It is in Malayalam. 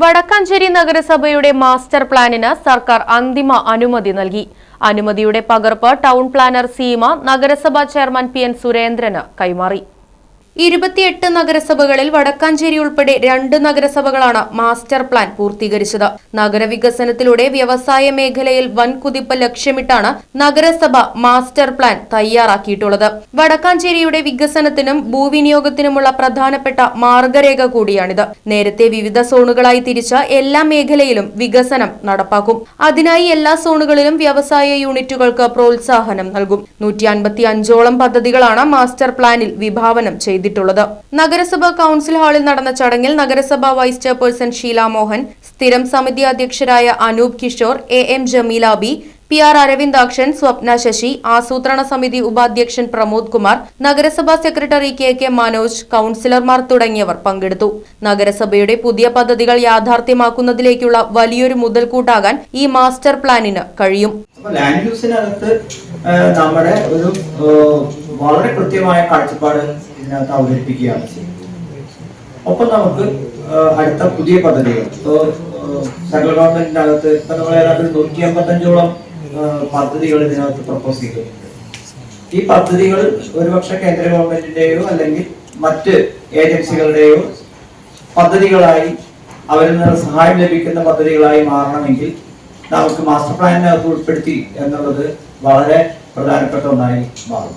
വടക്കാഞ്ചേരി നഗരസഭയുടെ മാസ്റ്റർ പ്ലാനിന് സർക്കാർ അന്തിമ അനുമതി നൽകി. അനുമതിയുടെ പകർപ്പ് ടൗൺ പ്ലാനർ സീമ നഗരസഭാ ചെയർമാൻ പി എൻ സുരേന്ദ്രന് കൈമാറി. ഇരുപത്തിയെട്ട് നഗരസഭകളിൽ വടക്കാഞ്ചേരി ഉൾപ്പെടെ രണ്ട് നഗരസഭകളാണ് മാസ്റ്റർ പ്ലാൻ പൂർത്തീകരിച്ചത്. നഗരവികസനത്തിലൂടെ വ്യവസായ മേഖലയിൽ വൻ കുതിപ്പ് ലക്ഷ്യമിട്ടാണ് നഗരസഭ മാസ്റ്റർ പ്ലാൻ തയ്യാറാക്കിയിട്ടുള്ളത്. വടക്കാഞ്ചേരിയുടെ വികസനത്തിനും ഭൂവിനിയോഗത്തിനുമുള്ള പ്രധാനപ്പെട്ട മാർഗരേഖ കൂടിയാണിത്. നേരത്തെ വിവിധ സോണുകളായി തിരിച്ച എല്ലാ മേഖലയിലും വികസനം നടപ്പാക്കും. അതിനായി എല്ലാ സോണുകളിലും വ്യവസായ യൂണിറ്റുകൾക്ക് പ്രോത്സാഹനം നൽകും. നൂറ്റി അൻപത്തി അഞ്ചോളം പദ്ധതികളാണ് മാസ്റ്റർ പ്ലാനിൽ വിഭാവനം ചെയ്തിട്ടുള്ളത്. നഗരസഭാ കൌൺസിൽ ഹാളിൽ നടന്ന ചടങ്ങിൽ നഗരസഭാ വൈസ് ചെയർപേഴ്സൺ ഷീല മോഹൻ സ്ഥിരം സമിതി അധ്യക്ഷരായ Anoop Kishore A M Jameela B P R Aravindakshan Swapna Sasi ആസൂത്രണ സമിതി ഉപാധ്യക്ഷൻ പ്രമോദ് കുമാർ നഗരസഭാ സെക്രട്ടറി കെ കെ മനോജ് കൌൺസിലർമാർ തുടങ്ങിയവർ പങ്കെടുത്തു. നഗരസഭയുടെ പുതിയ പദ്ധതികൾ യാഥാർത്ഥ്യമാക്കുന്നതിലേക്കുള്ള വലിയൊരു മുതൽക്കൂട്ടാകാൻ ഈ മാസ്റ്റർ പ്ലാനിന് കഴിയും. ലാൻഡ് നമ്മുടെ ഒരു വളരെ കൃത്യമായ കാഴ്ചപ്പാട് ഇതിനകത്ത് അവതരിപ്പിക്കുകയാണ് ചെയ്യുന്നത്. ഒപ്പം നമുക്ക് അടുത്ത പുതിയ പദ്ധതികൾ. ഇപ്പോ സെൻട്രൽ ഗവൺമെന്റിന്റെ അകത്ത് ഇപ്പൊ നമ്മൾ ഏതാണ്ട് നൂറ്റി അമ്പത്തഞ്ചോളം പദ്ധതികൾ ഇതിനകത്ത് പ്രപ്പോസ് ചെയ്തിട്ടുണ്ട്. ഈ പദ്ധതികൾ ഒരുപക്ഷെ കേന്ദ്ര ഗവൺമെന്റിന്റെയോ അല്ലെങ്കിൽ മറ്റ് ഏജൻസികളുടെയോ പദ്ധതികളായി അവരിൽ നിന്ന് സഹായം ലഭിക്കുന്ന പദ്ധതികളായി മാറണമെങ്കിൽ നമുക്ക് മാസ്റ്റർ പ്ലാനിനകത്ത് ഉൾപ്പെടുത്തി എന്നുള്ളത് വളരെ പ്രധാനപ്പെട്ട ഒന്നായി മാറും.